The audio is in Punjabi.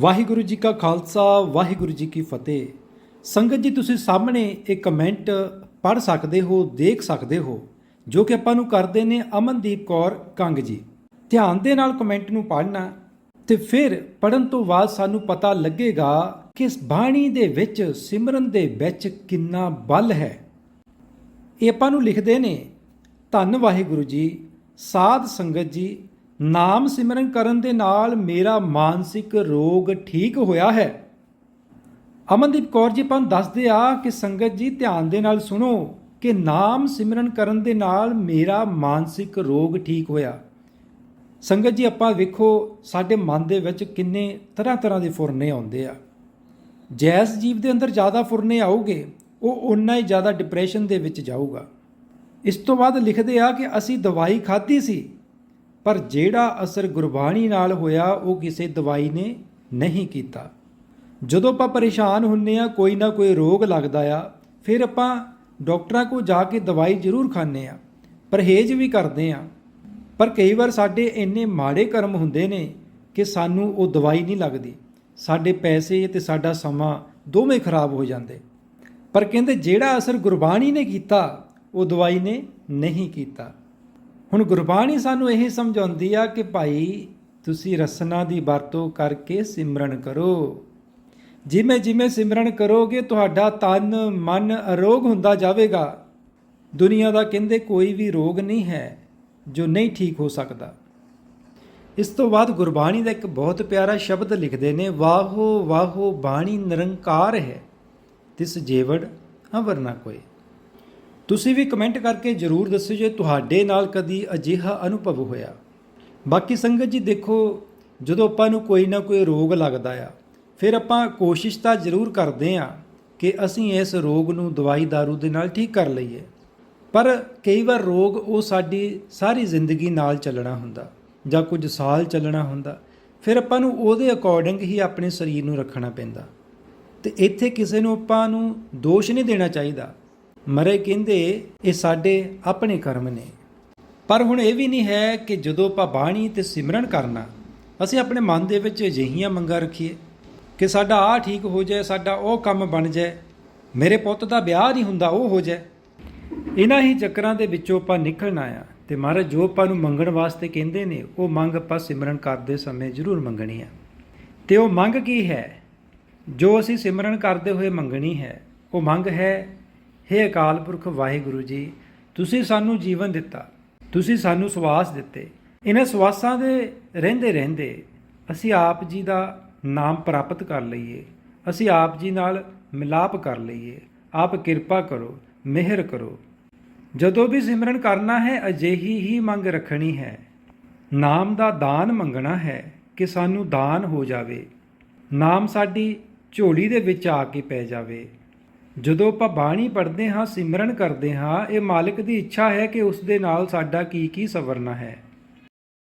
ਵਾਹਿਗੁਰੂ ਜੀ ਕਾ ਖਾਲਸਾ, ਵਾਹਿਗੁਰੂ ਜੀ ਕੀ ਫਤਿਹ। ਸੰਗਤ ਜੀ, ਤੁਸੀਂ ਸਾਹਮਣੇ ਇਹ ਕਮੈਂਟ ਪੜ੍ਹ ਸਕਦੇ ਹੋ, ਦੇਖ ਸਕਦੇ ਹੋ, ਜੋ ਕਿ ਆਪਾਂ ਨੂੰ ਕਰਦੇ ਨੇ ਅਮਨਦੀਪ ਕੌਰ ਕੰਗ ਜੀ। ਧਿਆਨ ਦੇ ਨਾਲ ਕਮੈਂਟ ਨੂੰ ਪੜ੍ਹਨਾ ਤੇ ਫਿਰ ਪੜਨ ਤੋਂ ਬਾਅਦ ਸਾਨੂੰ ਪਤਾ ਲੱਗੇਗਾ ਕਿ ਇਸ ਬਾਣੀ ਦੇ ਵਿੱਚ, ਸਿਮਰਨ ਦੇ ਵਿੱਚ ਕਿੰਨਾ ਬਲ ਹੈ। ਇਹ ਆਪਾਂ ਨੂੰ ਲਿਖਦੇ ਨੇ, ਧੰਨ ਵਾਹਿਗੁਰੂ ਜੀ, ਸਾਧ ਸੰਗਤ ਜੀ ਨਾਮ ਸਿਮਰਨ ਕਰਨ ਦੇ ਨਾਲ ਮੇਰਾ ਮਾਨਸਿਕ ਰੋਗ ਠੀਕ ਹੋਇਆ ਹੈ। ਅਮਨਦੀਪ ਕੌਰ ਜੀ, ਆਪਾਂ ਨੂੰ ਦੱਸਦੇ ਆ ਕਿ ਸੰਗਤ ਜੀ, ਧਿਆਨ ਦੇ ਨਾਲ ਸੁਣੋ ਕਿ ਨਾਮ ਸਿਮਰਨ ਕਰਨ ਦੇ ਨਾਲ ਮੇਰਾ ਮਾਨਸਿਕ ਰੋਗ ਠੀਕ ਹੋਇਆ। ਸੰਗਤ ਜੀ, ਆਪਾਂ ਵੇਖੋ ਸਾਡੇ ਮਨ ਦੇ ਵਿੱਚ ਕਿੰਨੇ ਤਰ੍ਹਾਂ ਤਰ੍ਹਾਂ ਦੇ ਫੁਰਨੇ ਆਉਂਦੇ ਆ। ਜੈਸ ਜੀਵ ਦੇ ਅੰਦਰ ਜ਼ਿਆਦਾ ਫੁਰਨੇ ਆਉਗੇ, ਉਹ ਉਨਾ ਹੀ ਜ਼ਿਆਦਾ ਡਿਪਰੈਸ਼ਨ ਦੇ ਵਿੱਚ ਜਾਊਗਾ। ਇਸ ਤੋਂ ਬਾਅਦ ਲਿਖਦੇ ਆ ਕਿ ਅਸੀਂ ਦਵਾਈ ਖਾਧੀ ਸੀ ਪਰ ਜਿਹੜਾ ਅਸਰ ਗੁਰਬਾਣੀ ਨਾਲ ਹੋਇਆ, ਉਹ ਕਿਸੇ ਦਵਾਈ ਨੇ ਨਹੀਂ ਕੀਤਾ। ਜਦੋਂ ਆਪਾਂ ਪਰੇਸ਼ਾਨ ਹੁੰਨੇ ਆ ਕੋਈ ਨਾ ਕੋਈ ਰੋਗ ਲੱਗਦਾ ਆ, ਫਿਰ ਆਪਾਂ ਡਾਕਟਰਾਂ ਕੋਲ ਜਾ ਕੇ ਦਵਾਈ ਜ਼ਰੂਰ ਖਾਂਦੇ ਆ ਪਰਹੇਜ਼ ਵੀ ਕਰਦੇ ਆ ਪਰ ਕਈ ਵਾਰ ਸਾਡੇ ਇੰਨੇ ਮਾੜੇ ਕਰਮ ਹੁੰਦੇ ਨੇ ਕਿ ਸਾਨੂੰ ਉਹ ਦਵਾਈ ਨਹੀਂ ਲੱਗਦੀ। ਸਾਡੇ ਪੈਸੇ ਤੇ ਸਾਡਾ ਸਮਾਂ ਦੋਵੇਂ ਖਰਾਬ ਹੋ ਜਾਂਦੇ। ਪਰ ਕਹਿੰਦੇ ਜਿਹੜਾ ਅਸਰ ਗੁਰਬਾਣੀ ਨੇ ਕੀਤਾ, ਉਹ ਦਵਾਈ ਨੇ ਨਹੀਂ ਕੀਤਾ। ਹੁਣ ਗੁਰਬਾਣੀ ਸਾਨੂੰ ਇਹ ਸਮਝਾਉਂਦੀ ਆ ਕਿ ਭਾਈ, ਤੁਸੀਂ ਰਸਨਾ ਦੀ ਵਰਤੋਂ ਕਰਕੇ ਸਿਮਰਨ ਕਰੋ। ਜਿਵੇਂ ਜਿਵੇਂ ਸਿਮਰਨ ਕਰੋਗੇ, ਤੁਹਾਡਾ ਤਨ, ਮਨ ਅਰੋਗ ਹੁੰਦਾ ਜਾਵੇਗਾ। ਦੁਨੀਆ ਦਾ ਕਹਿੰਦੇ ਕੋਈ ਵੀ ਰੋਗ ਨਹੀਂ ਹੈ ਜੋ ਨਹੀਂ ਠੀਕ ਹੋ ਸਕਦਾ। ਇਸ ਤੋਂ ਬਾਅਦ ਗੁਰਬਾਣੀ ਦਾ ਇੱਕ ਬਹੁਤ ਪਿਆਰਾ ਸ਼ਬਦ ਲਿਖਦੇ ਨੇ, ਵਾਹੋ ਵਾਹੋ ਬਾਣੀ ਨਿਰੰਕਾਰ ਹੈ, ਤਿਸ ਜੇਵੜ ਅਵਰ ਨਾ ਕੋਈ ਤੁਸੀਂ ਵੀ ਕਮੈਂਟ ਕਰਕੇ ਜਰੂਰ ਦੱਸਿਓ ਜੇ ਤੁਹਾਡੇ ਨਾਲ ਕਦੀ ਅਜਿਹਾ ਅਨੁਭਵ ਹੋਇਆ। ਬਾਕੀ ਸੰਗਤ ਜੀ ਦੇਖੋ, ਜਦੋਂ ਆਪਾਂ ਨੂੰ ਕੋਈ ਨਾ ਕੋਈ ਰੋਗ ਲੱਗਦਾ ਆ, ਫਿਰ ਆਪਾਂ ਕੋਸ਼ਿਸ਼ ਤਾਂ ਜ਼ਰੂਰ ਕਰਦੇ ਆ ਕਿ ਅਸੀਂ ਇਸ ਰੋਗ ਨੂੰ ਦਵਾਈ ਦਾਰੂ ਦੇ ਨਾਲ ਠੀਕ ਕਰ ਲਈਏ। ਪਰ ਕਈ ਵਾਰ ਰੋਗ ਉਹ ਸਾਡੀ ਸਾਰੀ ਜ਼ਿੰਦਗੀ ਨਾਲ ਚੱਲਣਾ ਹੁੰਦਾ, ਜਾਂ ਕੁਝ ਸਾਲ ਚੱਲਣਾ ਹੁੰਦਾ, ਫਿਰ ਆਪਾਂ ਨੂੰ ਉਹਦੇ ਅਕੋਰਡਿੰਗ ਹੀ ਆਪਣੇ ਸਰੀਰ ਨੂੰ ਰੱਖਣਾ ਪੈਂਦਾ। ਤੇ ਇੱਥੇ ਕਿਸੇ ਨੂੰ ਆਪਾਂ ਨੂੰ ਦੋਸ਼ ਨਹੀਂ ਦੇਣਾ ਚਾਹੀਦਾ। ਮਰੇ ਕਹਿੰਦੇ, ਇਹ ਸਾਡੇ ਆਪਣੇ ਕਰਮ ਨੇ। ਪਰ ਹੁਣ ਇਹ ਵੀ ਨਹੀਂ ਹੈ ਕਿ ਜਦੋਂ ਆਪਾਂ ਬਾਣੀ ਤੇ ਸਿਮਰਨ ਕਰਨਾ, ਅਸੀਂ ਆਪਣੇ ਮਨ ਦੇ ਵਿੱਚ ਅਜਿਹੀਆਂ ਮੰਗਾਂ ਰੱਖੀਏ ਕਿ ਸਾਡਾ ਆਹ ਠੀਕ ਹੋ ਜਾਏ, ਸਾਡਾ ਉਹ ਕੰਮ ਬਣ ਜਾਏ, ਮੇਰੇ ਪੁੱਤ ਦਾ ਵਿਆਹ ਨਹੀਂ ਹੁੰਦਾ, ਉਹ ਹੋ ਜਾਏ। ਇਹਨਾਂ ਹੀ ਚੱਕਰਾਂ ਦੇ ਵਿੱਚੋਂ ਆਪਾਂ ਨਿਕਲਣਾ ਆ ਤੇ ਮਹਾਰਾਜ, ਜੋ ਆਪਾਂ ਨੂੰ ਮੰਗਣ ਵਾਸਤੇ ਕਹਿੰਦੇ ਨੇ, ਉਹ ਮੰਗ ਆਪਾਂ ਸਿਮਰਨ ਕਰਦੇ ਸਮੇਂ ਜ਼ਰੂਰ ਮੰਗਣੀ ਆ। ਤੇ ਉਹ ਮੰਗ ਕੀ ਹੈ? ਜੋ ਅਸੀਂ ਸਿਮਰਨ ਕਰਦੇ ਹੋਏ ਮੰਗਣੀ ਹੈ, ਉਹ ਮੰਗ ਹੈ हे ਅਕਾਲ ਪੁਰਖ, ਵਾਹਿਗੁਰੂ ਜੀ, ਤੁਸੀਂ ਸਾਨੂੰ ਜੀਵਨ ਦਿੱਤਾ, ਤੁਸੀਂ ਸਾਨੂੰ ਸਵਾਸ ਦਿੱਤੇ। ਇਹਨਾਂ ਸਵਾਸਾਂ ਦੇ ਰਹਿੰਦੇ ਰਹਿੰਦੇ ਅਸੀਂ ਆਪ ਜੀ ਦਾ ਨਾਮ ਪ੍ਰਾਪਤ ਕਰ ਲਈਏ, ਅਸੀਂ ਆਪ ਜੀ ਨਾਲ ਮਿਲਾਪ ਕਰ ਲਈਏ। ਆਪ ਕਿਰਪਾ ਕਰੋ, ਮਿਹਰ ਕਰੋ। ਜਦੋਂ ਵੀ ਸਿਮਰਨ ਕਰਨਾ ਹੈ, ਅਜਿਹੀ ਹੀ ਮੰਗ ਰੱਖਣੀ ਹੈ। ਨਾਮ ਦਾ ਦਾਨ ਮੰਗਣਾ ਹੈ ਕਿ ਸਾਨੂੰ ਦਾਨ ਹੋ ਜਾਵੇ। ਨਾਮ ਸਾਡੀ ਝੋਲੀ ਦੇ ਵਿੱਚ ਆ ਕੇ ਪੈ ਜਾਵੇ। ਜਦੋਂ ਆਪਾਂ ਬਾਣੀ ਪੜ੍ਹਦੇ ਹਾਂ, ਸਿਮਰਨ ਕਰਦੇ ਹਾਂ, ਇਹ ਮਾਲਕ ਦੀ ਇੱਛਾ ਹੈ ਕਿ ਉਸ ਦੇ ਨਾਲ ਸਾਡਾ ਕੀ ਕੀ ਸਵਰਨਾ ਹੈ।